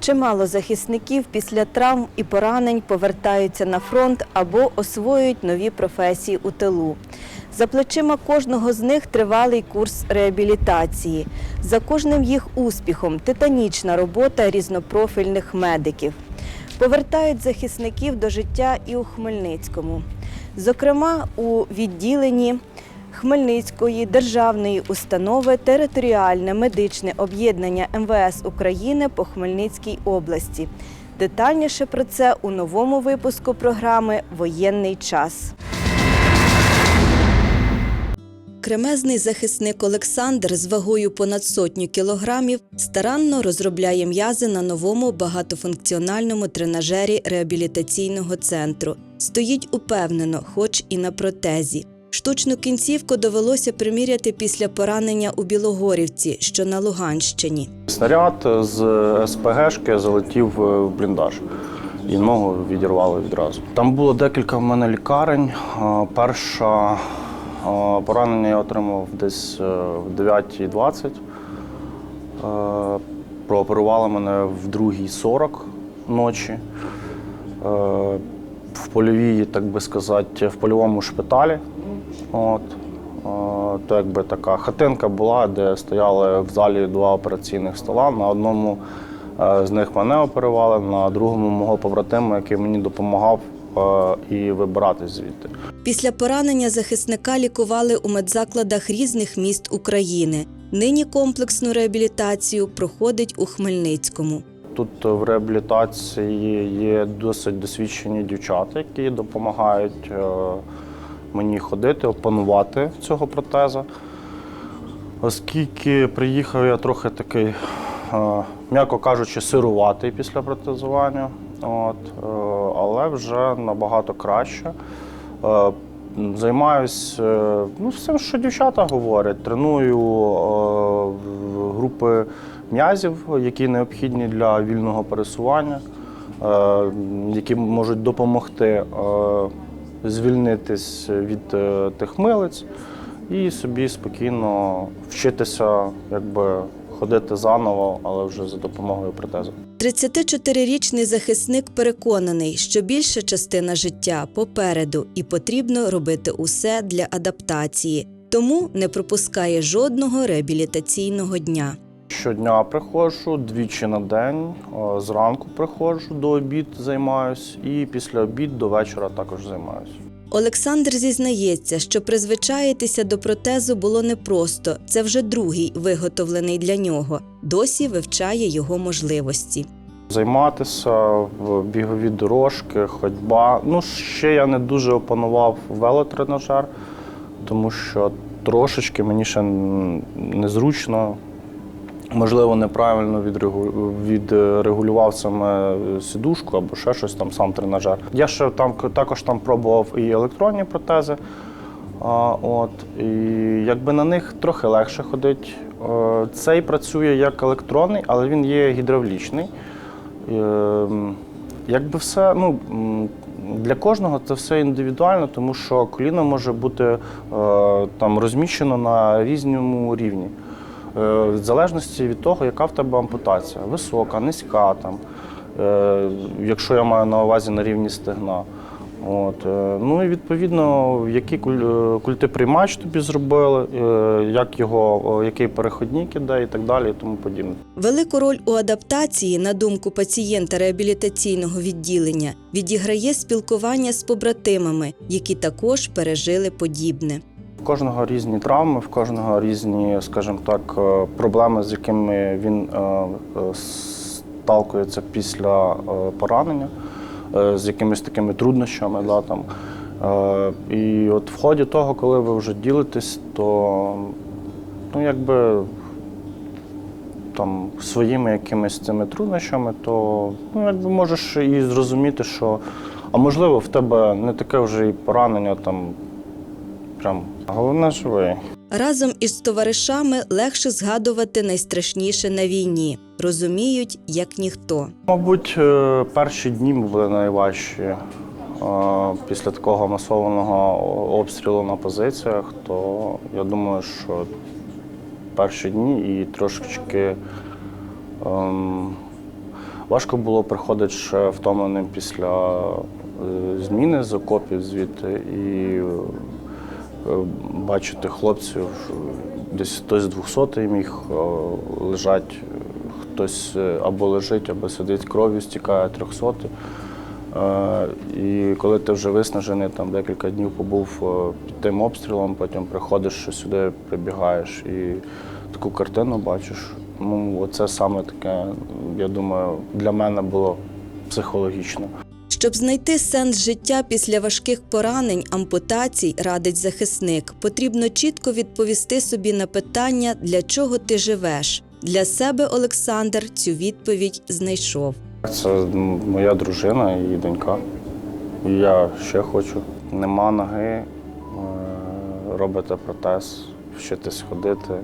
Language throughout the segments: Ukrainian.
Чимало захисників після травм і поранень повертаються на фронт або освоюють нові професії у тилу. За плечима кожного з них тривалий курс реабілітації. За кожним їх успіхом титанічна робота різнопрофільних медиків. Повертають захисників до життя і у Хмельницькому. Зокрема, у відділенні Хмельницької державної установи територіальне медичне об'єднання МВС України по Хмельницькій області. Детальніше про це у новому випуску програми Воєнний час. Кремезний захисник Олександр з вагою понад сотню кілограмів старанно розробляє м'язи на новому багатофункціональному тренажері реабілітаційного центру. Стоїть упевнено, хоч і на протезі. Штучну кінцівку довелося приміряти після поранення у Білогорівці, що на Луганщині. Снаряд з СПГшки залетів в бліндаж і ногу відірвало відразу. Там було декілька в мене лікарень. А, Перша поранення я отримав десь е, в 9.20. Е, Прооперували мене в 2.40 ночі. Е, В польовій, так би сказати, в польовому шпиталі. От. То якби така хатинка була, де стояли в залі два операційних стола. На одному е, з них мене оперували, на другому мого побратима, який мені допомагав е, і вибиратись звідти. Після поранення захисника лікували у медзакладах різних міст України. Нині комплексну реабілітацію проходить у Хмельницькому. Тут в реабілітації є досить досвідчені дівчата, які допомагають е, мені ходити, опанувати цього протеза. Оскільки приїхав я трохи такий, м'яко кажучи, сируватий після протезування, от, е, але вже набагато краще. Е, Займаюсь е, ну, всім, що дівчата говорять. Треную групи м'язів, які необхідні для вільного пересування, які можуть допомогти звільнитись від е, тих милиць і собі спокійно вчитися, якби ходити заново, але вже за допомогою протезу. 34-річний захисник переконаний, що більша частина життя попереду і потрібно робити усе для адаптації, тому не пропускає жодного реабілітаційного дня. Щодня приходжу двічі на день. Зранку приходжу до обід, займаюсь, і після обід до вечора також займаюся. Олександр зізнається, що призвичаїтися до протезу було непросто. Це вже другий виготовлений для нього. Досі вивчає його можливості. Займатися в бігові дорожки, ходьба. Ну, ще я не дуже опанував велотренажер, тому що трошечки мені ще незручно. Можливо, неправильно відрегулював саме сідушку або ще щось там, сам тренажер. Я ще там також там пробував і електронні протези. А, от, і якби на них трохи легше ходить. Е, Цей працює як електронний, але він є гідравлічний. Ем, Якби все, ну для кожного це все індивідуально, тому що коліно може бути е, там розміщено на різному рівні. Е, В залежності від того, яка в тебе ампутація, висока, низька, там, е, якщо я маю на увазі на рівні стегна. От, е, ну і відповідно, який куль- культиприймач тобі зробили, як його, який переходник іде і так далі, і тому подібне. Велику роль у адаптації, на думку пацієнта реабілітаційного відділення, відіграє спілкування з побратимами, які також пережили подібне. В кожного різні травми, в кожного різні, скажімо так, е, проблеми, з якими він е, е, сталкується після поранення, з якимись такими труднощами. Да, там. І от в ході того, коли ви вже ділитесь, то ну, якби там своїми якимись цими труднощами, то ну, якби можеш і зрозуміти, що а можливо в тебе не таке вже і поранення там. Прям головне живий. Разом із товаришами легше згадувати найстрашніше на війні, розуміють, як ніхто. Мабуть, е, перші дні були найважчі е, після такого масованого обстрілу на позиціях, то я думаю, що перші дні і трошечки ем, Важко було приходити ще втомленим після е, зміни з окопів звідти і бачити хлопців. Десь хтось 200 міг е, лежать, хтось е, або лежить, або сидить, кров'ю стікає 300. Е, І коли ти вже виснажений, там декілька днів побув е, під тим обстрілом, потім приходиш сюди, прибігаєш і таку картину бачиш. Ну, оце саме таке, я думаю, для мене було психологічно. Щоб знайти сенс життя після важких поранень, ампутацій, радить захисник, потрібно чітко відповісти собі на питання, для чого ти живеш. Для себе Олександр цю відповідь знайшов. Це моя дружина і донька. Я ще хочу. Нема ноги, е, робите протез, вчитись ходити,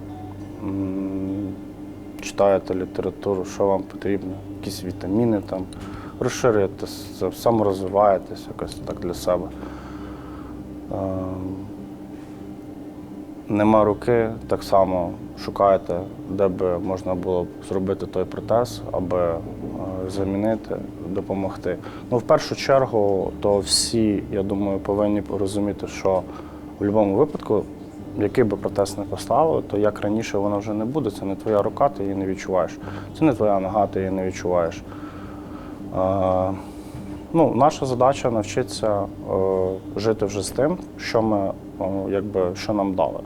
читаєте літературу, що вам потрібно, якісь вітаміни там, розширюєтесь, саморозвиваєтесь якось так для себе. Е, Нема руки, так само шукаєте, де би можна було б зробити той протез, аби е, замінити, допомогти. Ну, в першу чергу, то всі, я думаю, повинні порозуміти, що в будь-якому випадку, який би протез не поставили, то як раніше воно вже не буде. Це не твоя рука, ти її не відчуваєш. Це не твоя нога, ти її не відчуваєш. Е, Ну, наша задача навчитися е, жити вже з тим, що ми е, якби що нам дали.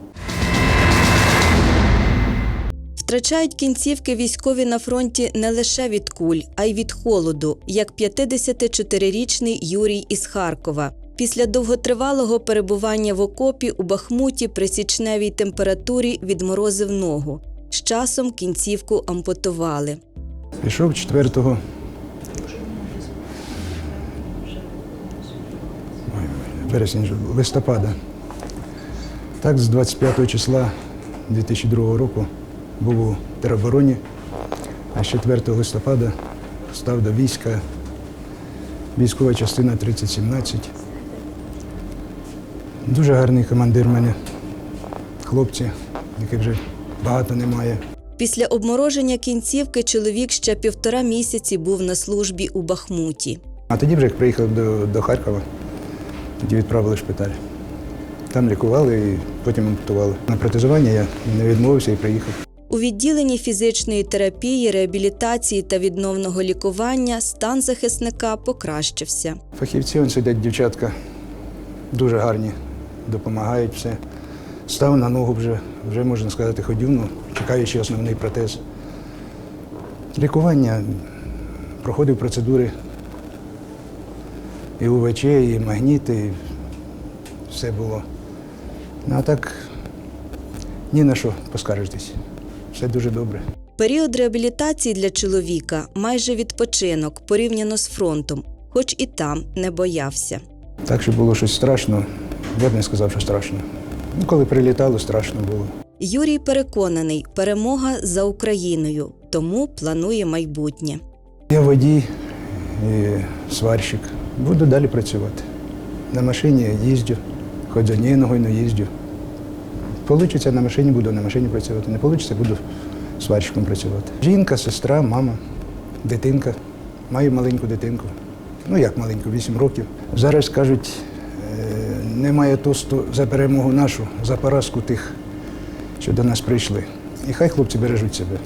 Втрачають кінцівки військові на фронті не лише від куль, а й від холоду, як 54-річний Юрій із Харкова. Після довготривалого перебування в окопі у Бахмуті при січневій температурі відморозив ногу. З часом кінцівку ампутували. Пішов 4 вересня, листопада. Так, з 25 числа 2002 року був у теробороні, а з 4 листопада став до війська військова частина 3017. Дуже гарний командир мене, хлопці, яких вже багато немає. Після обмороження кінцівки чоловік ще півтора місяці був на службі у Бахмуті. А тоді вже як приїхав до, до Харкова, тоді відправили в шпиталь. Там лікували і потім ампутували. На протезування я не відмовився і приїхав. У відділенні фізичної терапії, реабілітації та відновного лікування стан захисника покращився. Фахівці он сидять, дівчатка, дуже гарні, допомагають все. Став на ногу вже, вже можна сказати, ходів, ну, чекаючи основний протез. Лікування проходив процедури і УВЧ, і магніти, і все було. Ну а так ні на що поскаржитись. Все дуже добре. Період реабілітації для чоловіка майже відпочинок порівняно з фронтом, хоч і там не боявся. Так, що було щось страшно, я б не сказав, що страшно. Ну, коли прилітало, страшно було. Юрій переконаний, перемога за Україною, тому планує майбутнє. Я водій і сварщик. Буду далі працювати. На машині їздю, хоч з однією ногою не їздю. Получиться на машині, буду на машині працювати. Не вийде, буду сварщиком працювати. Жінка, сестра, мама, дитинка. Маю маленьку дитинку. Ну як маленьку, 8 років. Зараз кажуть, е, немає тосту за перемогу нашу, за поразку тих, що до нас прийшли. І хай хлопці бережуть себе.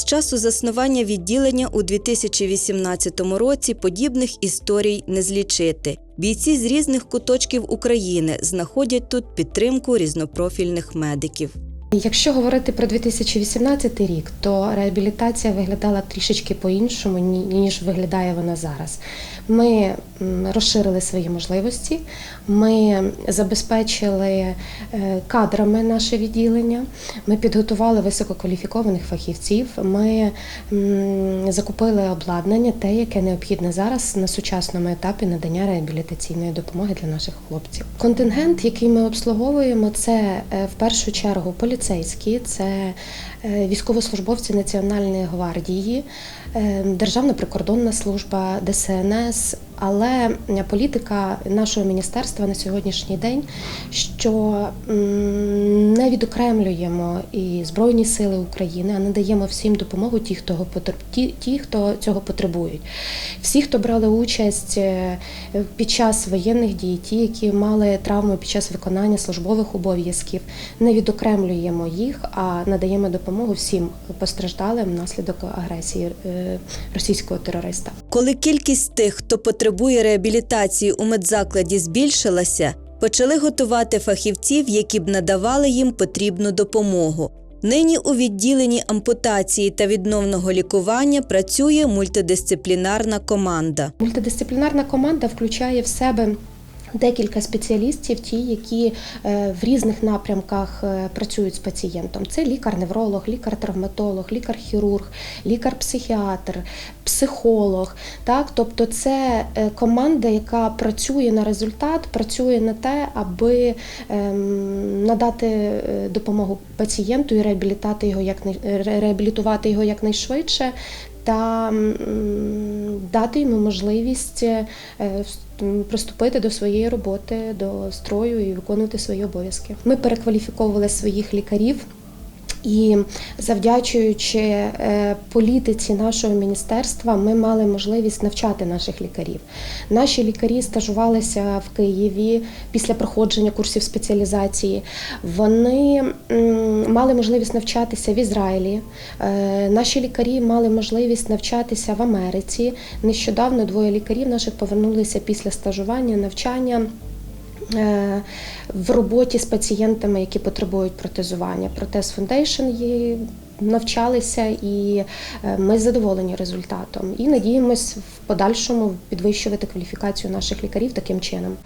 З часу заснування відділення у 2018 році подібних історій не злічити. Бійці з різних куточків України знаходять тут підтримку різнопрофільних медиків. Якщо говорити про 2018 рік, то реабілітація виглядала трішечки по-іншому, ніж виглядає вона зараз. Ми розширили свої можливості, ми забезпечили е, кадрами наше відділення, ми підготували висококваліфікованих фахівців, ми закупили обладнання, те, яке необхідне зараз на сучасному етапі надання реабілітаційної допомоги для наших хлопців. Контингент, який ми обслуговуємо, це е, в першу чергу поліцейські, це е, військовослужбовці Національної гвардії, е, Державна прикордонна служба, ДСНС. Але політика нашого міністерства на сьогоднішній день, що не відокремлюємо і Збройні Сили України, а надаємо всім допомогу ті, хто ті, хто цього потребують. Всі, хто брали участь е, під час воєнних дій, ті, які мали травми під час виконання службових обов'язків, не відокремлюємо їх, а надаємо допомогу всім постраждалим внаслідок агресії е, російського терориста. Коли кількість тих, хто потребує реабілітації у медзакладі збільшилася, почали готувати фахівців, які б надавали їм потрібну допомогу. Нині у відділенні ампутації та відновного лікування працює мультидисциплінарна команда. Мультидисциплінарна команда включає в себе. Декілька спеціалістів, ті, які е, в різних напрямках е, працюють з пацієнтом. Це лікар-невролог, лікар-травматолог, лікар-хірург, лікар-психіатр, психолог. Так? Тобто це е, команда, яка працює на результат, працює на те, аби ем, надати допомогу пацієнту і реабілітати його як реабілітувати його якнайшвидше та дати йому можливість приступити до своєї роботи, до строю і виконувати свої обов'язки. Ми перекваліфіковували своїх лікарів. І завдячуючи е, політиці нашого міністерства, ми мали можливість навчати наших лікарів. Наші лікарі стажувалися в Києві після проходження курсів спеціалізації. Вони мали можливість навчатися в Ізраїлі. Е, Наші лікарі мали можливість навчатися в Америці. Нещодавно двоє лікарів наших повернулися після стажування, навчання. Е, В роботі з пацієнтами, які потребують протезування. Протез Foundation є навчалися, і е, ми задоволені результатом. І надіємось в подальшому підвищувати кваліфікацію наших лікарів таким чином.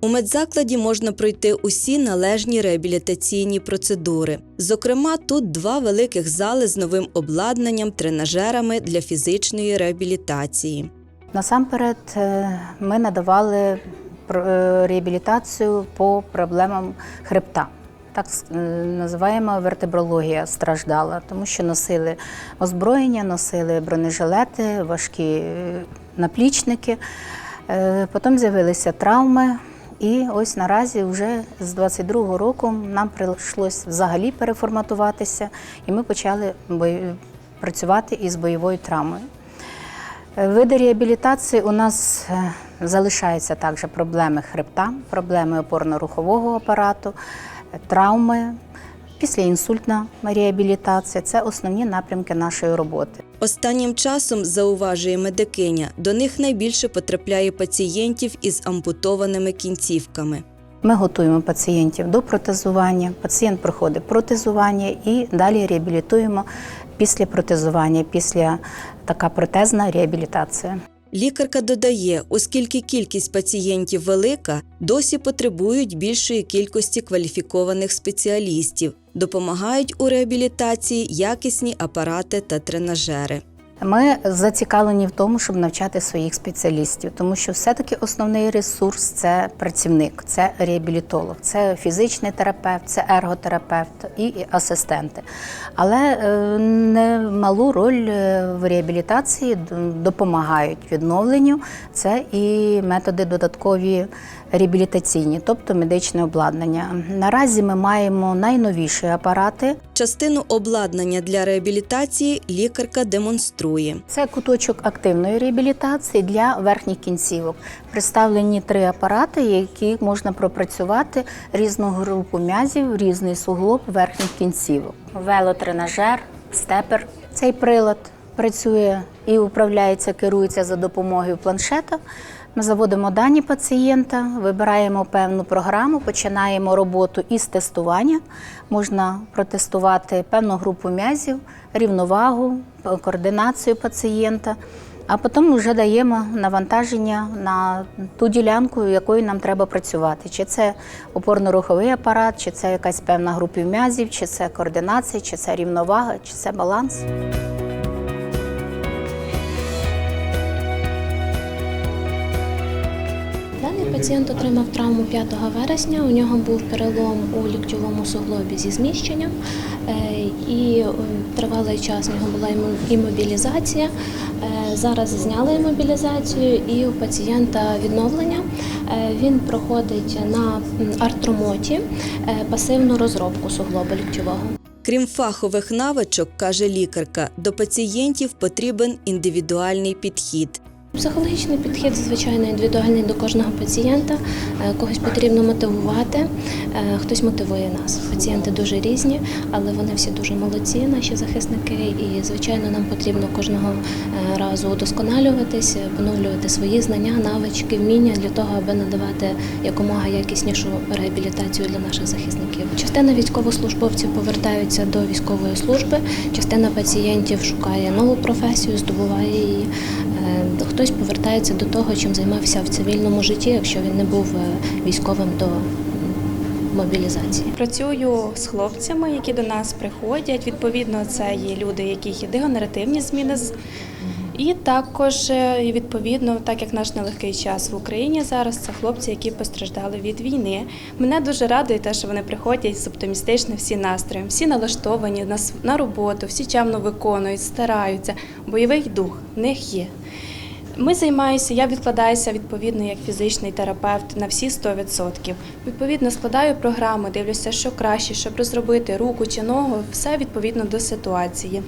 У медзакладі можна пройти усі належні реабілітаційні процедури. Зокрема, тут два великих зали з новим обладнанням, тренажерами для фізичної реабілітації. Насамперед, е, ми надавали е, реабілітацію по проблемам хребта. Так е, називаємо вертебрологія страждала, тому що носили озброєння, носили бронежилети, важкі наплічники. Потім з'явилися травми. І ось наразі вже з 22-го року нам прийшлось взагалі переформатуватися, і ми почали працювати із бойовою травмою. Види реабілітації у нас е, залишаються також проблеми хребта, проблеми опорно-рухового апарату, е, травми, післяінсультна реабілітація це основні напрямки нашої роботи. Останнім часом, зауважує медикиня, до них найбільше потрапляє пацієнтів із ампутованими кінцівками. Ми готуємо пацієнтів до протезування. Пацієнт проходить протезування і далі реабілітуємо після протезування, після така протезна реабілітація. Лікарка додає, оскільки кількість пацієнтів велика, досі потребують більшої кількості кваліфікованих спеціалістів, допомагають у реабілітації якісні апарати та тренажери. Ми зацікавлені в тому, щоб навчати своїх спеціалістів, тому що все-таки основний ресурс це працівник, це реабілітолог, це фізичний терапевт, це ерготерапевт і асистенти. Але е, немалу роль е, в реабілітації допомагають відновленню. Це і методи додаткові реабілітаційні, тобто медичне обладнання. Наразі ми маємо найновіші апарати. Частину обладнання для реабілітації лікарка демонструє. Це куточок активної реабілітації для верхніх кінцівок. Представлені три апарати, які можна пропрацювати різну групу м'язів, різний суглоб верхніх кінцівок. Велотренажер, степер. Цей прилад працює і управляється, керується за допомогою планшета. Ми заводимо дані пацієнта, вибираємо певну програму, починаємо роботу із тестування. Можна протестувати певну групу м'язів, рівновагу, координацію пацієнта. А потім вже даємо навантаження на ту ділянку, якою нам треба працювати. Чи це опорно-руховий апарат, чи це якась певна група м'язів, чи це координація, чи це рівновага, чи це баланс. Пацієнт отримав травму 5 вересня. У нього був перелом у ліктьовому суглобі зі зміщенням, е, і е, тривалий час у нього була імобілізація. Е, Зараз зняли імобілізацію, і у пацієнта відновлення. Він проходить на артромоті пасивну розробку суглоба ліктьового. Крім фахових навичок, каже лікарка, до пацієнтів потрібен індивідуальний підхід. Психологічний підхід, звичайно, індивідуальний до кожного пацієнта. Е, Когось потрібно мотивувати, е, хтось мотивує нас. Пацієнти дуже різні, але вони всі дуже молодці, наші захисники. І, звичайно, нам потрібно кожного е, разу удосконалюватись, поновлювати свої знання, навички, вміння для того, аби надавати якомога якіснішу реабілітацію для наших захисників. Частина військовослужбовців повертаються до військової служби, частина пацієнтів шукає нову професію, здобуває її. Е, Хтось повертається до того, чим займався в цивільному житті, якщо він не був е, військовим до мобілізації. Працюю з хлопцями, які до нас приходять. Відповідно, це є люди, яких є дегенеративні зміни. І також, е, відповідно, так як наш нелегкий час в Україні зараз, це хлопці, які постраждали від війни. Мене дуже радує те, що вони приходять з оптимістичним всі настроєм, всі налаштовані на, на роботу, всі чемно виконують, стараються. Бойовий дух в них є. Ми займаюся, я відкладаюся відповідно як фізичний терапевт на всі 100%. Відповідно, складаю програми, дивлюся, що краще, щоб розробити руку чи ногу, все відповідно до ситуації.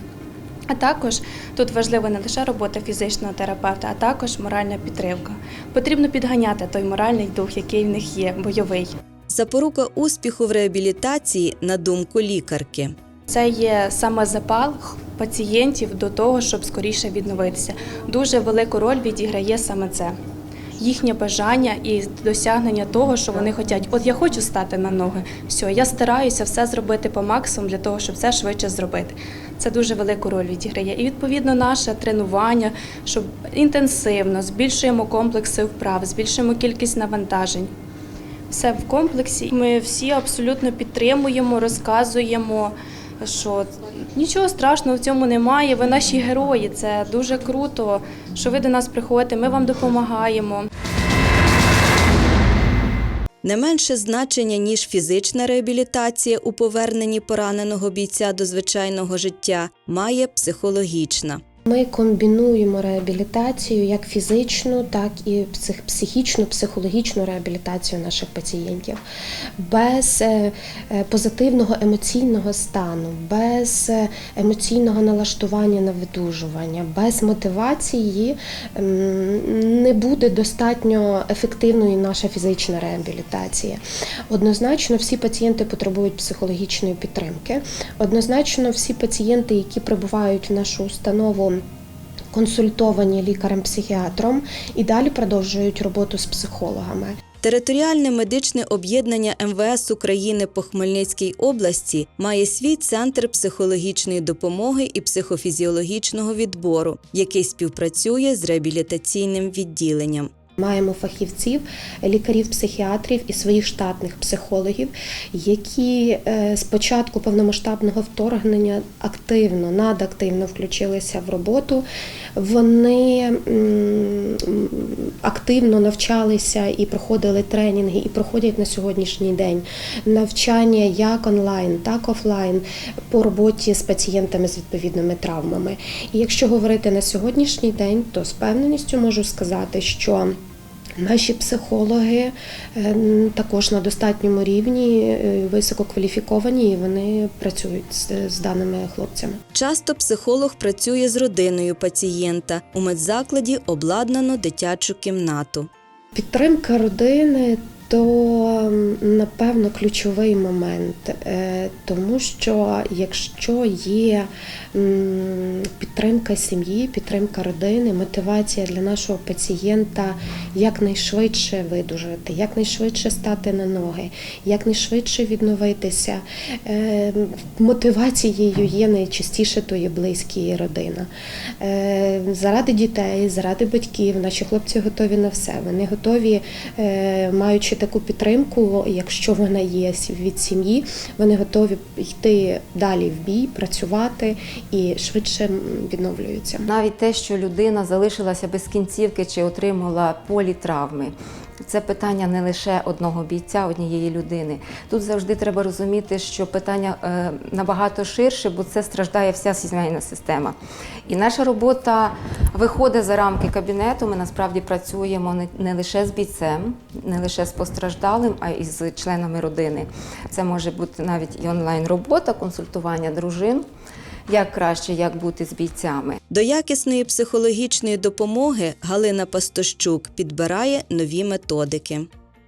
А також тут важлива не лише робота фізичного терапевта, а також моральна підтримка. Потрібно підганяти той моральний дух, який в них є, бойовий. Запорука успіху в реабілітації, на думку лікарки. Це є саме запал пацієнтів до того, щоб скоріше відновитися. Дуже велику роль відіграє саме це. Їхнє бажання і досягнення того, що вони хочуть. От я хочу стати на ноги. Все, я стараюся все зробити по максимуму для того, щоб все швидше зробити. Це дуже велику роль відіграє. І відповідно наше тренування, щоб інтенсивно збільшуємо комплекси вправ, збільшуємо кількість навантажень. Все в комплексі. Ми всі абсолютно підтримуємо, розказуємо, що нічого страшного в цьому немає. Ви наші герої. Це дуже круто, що ви до нас приходите. Ми вам допомагаємо. Не менше значення, ніж фізична реабілітація у поверненні пораненого бійця до звичайного життя, має психологічна. Ми комбінуємо реабілітацію як фізичну, так і псих- психічну, психологічну реабілітацію наших пацієнтів. Без е, е, позитивного емоційного стану, без е, емоційного налаштування на видужування, без мотивації не буде достатньо ефективною наша фізична реабілітація. Однозначно, всі пацієнти потребують психологічної підтримки. Однозначно, всі пацієнти, які прибувають в нашу установу. Консультовані лікарем-психіатром і далі продовжують роботу з психологами. Територіальне медичне об'єднання МВС України по Хмельницькій області має свій центр психологічної допомоги і психофізіологічного відбору, який співпрацює з реабілітаційним відділенням. Маємо фахівців, лікарів-психіатрів і своїх штатних психологів, які е, з початку повномасштабного вторгнення активно, надактивно включилися в роботу. Вони активно навчалися і проходили тренінги, і проходять на сьогоднішній день навчання як онлайн, так офлайн по роботі з пацієнтами з відповідними травмами. І якщо говорити на сьогоднішній день, то з певненістю можу сказати, що Наші психологи е, також на достатньому рівні, е, висококваліфіковані, і вони працюють з, з даними хлопцями. Часто психолог працює з родиною пацієнта. У медзакладі обладнано дитячу кімнату. Підтримка родини то напевно ключовий момент, е, тому що якщо є підтримка сім'ї, підтримка родини, мотивація для нашого пацієнта якнайшвидше видужати, якнайшвидше стати на ноги, якнайшвидше відновитися. е, Мотивацією є найчастіше то є близькі і родина. Е, Заради дітей, заради батьків, наші хлопці готові на все. Вони готові, е, таку підтримку, якщо вона є від сім'ї, вони готові йти далі в бій, працювати і швидше відновлюються. Навіть те, що людина залишилася без кінцівки чи отримала політравми, Це питання не лише одного бійця, однієї людини. Тут завжди треба розуміти, що питання е, набагато ширше, бо це страждає вся сімейна система. І наша робота виходить за рамки кабінету. Ми насправді працюємо не, лише з бійцем, не лише з постраждалим, а й з членами родини. Це може бути навіть і онлайн-робота, консультування дружин, як краще, як бути з бійцями. До якісної психологічної допомоги Галина Пастощук підбирає нові методики.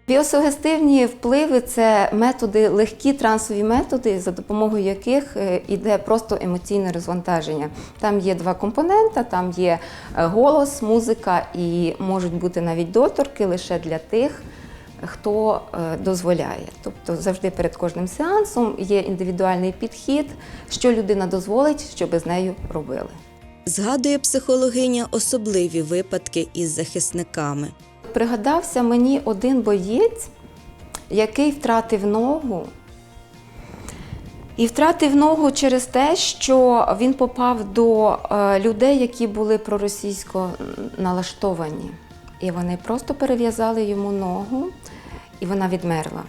Біосугестивні впливи це методи, легкі трансові методи, за допомогою яких е, іде просто емоційне розвантаження. Там є два компоненти, там є е, голос, музика і можуть бути навіть доторки лише для тих, хто е, дозволяє. Тобто завжди перед кожним сеансом є індивідуальний підхід, що людина дозволить, щоб з нею робили. Згадує психологиня особливі випадки із захисниками. Пригадався мені один боєць, який втратив ногу. І втратив ногу через те, що він попав до е, людей, які були проросійсько налаштовані. І вони просто перев'язали йому ногу, і вона відмерла.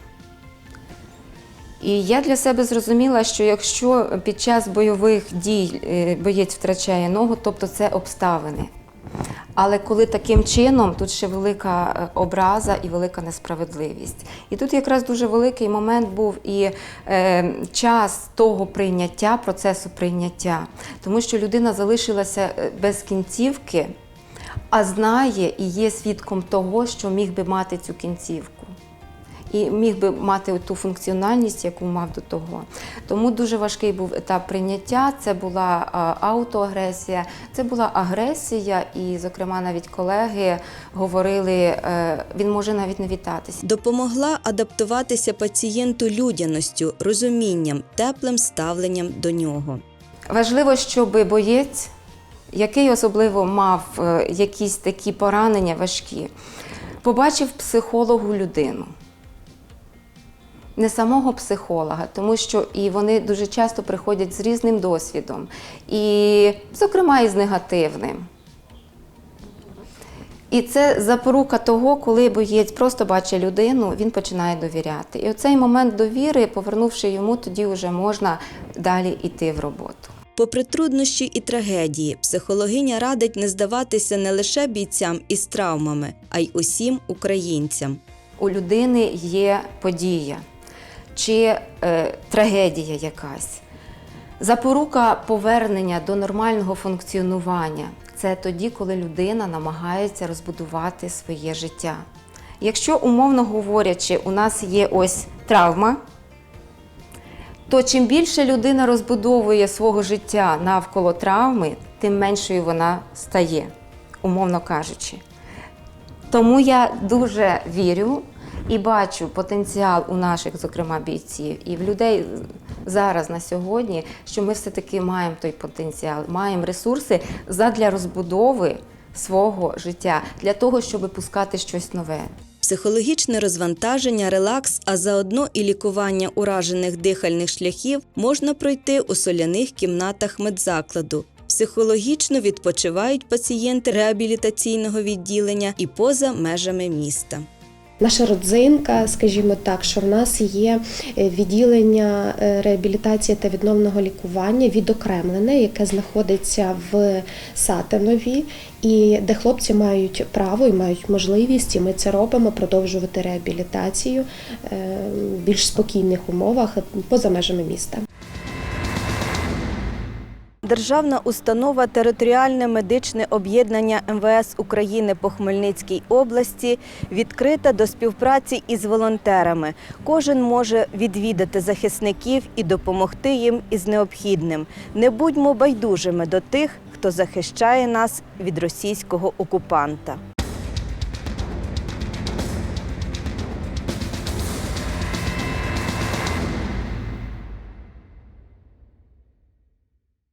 І я для себе зрозуміла, що якщо під час бойових дій е, боєць втрачає ногу, тобто це обставини. Але коли таким чином, тут ще велика е, образа і велика несправедливість. І тут якраз дуже великий момент був і е, час того прийняття, процесу прийняття, тому що людина залишилася е, без кінцівки, а знає і є свідком того, що міг би мати цю кінцівку. І міг би мати ту функціональність, яку мав до того. Тому дуже важкий був етап прийняття. Це була аутоагресія, це була агресія, і, зокрема, навіть колеги говорили, е, він може навіть не вітатися. Допомогла адаптуватися пацієнту людяністю, розумінням, теплим ставленням до нього. Важливо, щоб боєць, який особливо мав е, якісь такі поранення важкі, побачив психологу людину. Не самого психолога, тому що і вони дуже часто приходять з різним досвідом, і, зокрема, і з негативним. І це запорука того, коли боєць просто бачить людину, він починає довіряти. І оцей момент довіри, повернувши йому, тоді вже можна далі йти в роботу. Попри труднощі і трагедії, психологиня радить не здаватися не лише бійцям із травмами, а й усім українцям. у людини є подія чи е, трагедія якась. Запорука повернення до нормального функціонування це тоді, коли людина намагається розбудувати своє життя. Якщо, умовно говорячи, у нас є ось травма, то чим більше людина розбудовує свого життя навколо травми, тим меншою вона стає, умовно кажучи. Тому я дуже вірю і бачу потенціал у наших, зокрема, бійців і в людей зараз на сьогодні, що ми все-таки маємо той потенціал, маємо ресурси задля розбудови свого життя, для того, щоб пускати щось нове. Психологічне розвантаження, релакс, а заодно і лікування уражених дихальних шляхів можна пройти у соляних кімнатах медзакладу. Психологічно відпочивають пацієнти реабілітаційного відділення і поза межами міста. Наша родзинка, скажімо так, що в нас є е, відділення е, реабілітації та відновного лікування відокремлене, яке знаходиться в Сатинові, і де хлопці мають право і мають можливість, і ми це робимо, продовжувати реабілітацію е, в більш спокійних умовах поза межами міста. Державна установа Територіальне медичне об'єднання МВС України по Хмельницькій області відкрита до співпраці із волонтерами. Кожен може відвідати захисників і допомогти їм із необхідним. Не будьмо байдужими до тих, хто захищає нас від російського окупанта.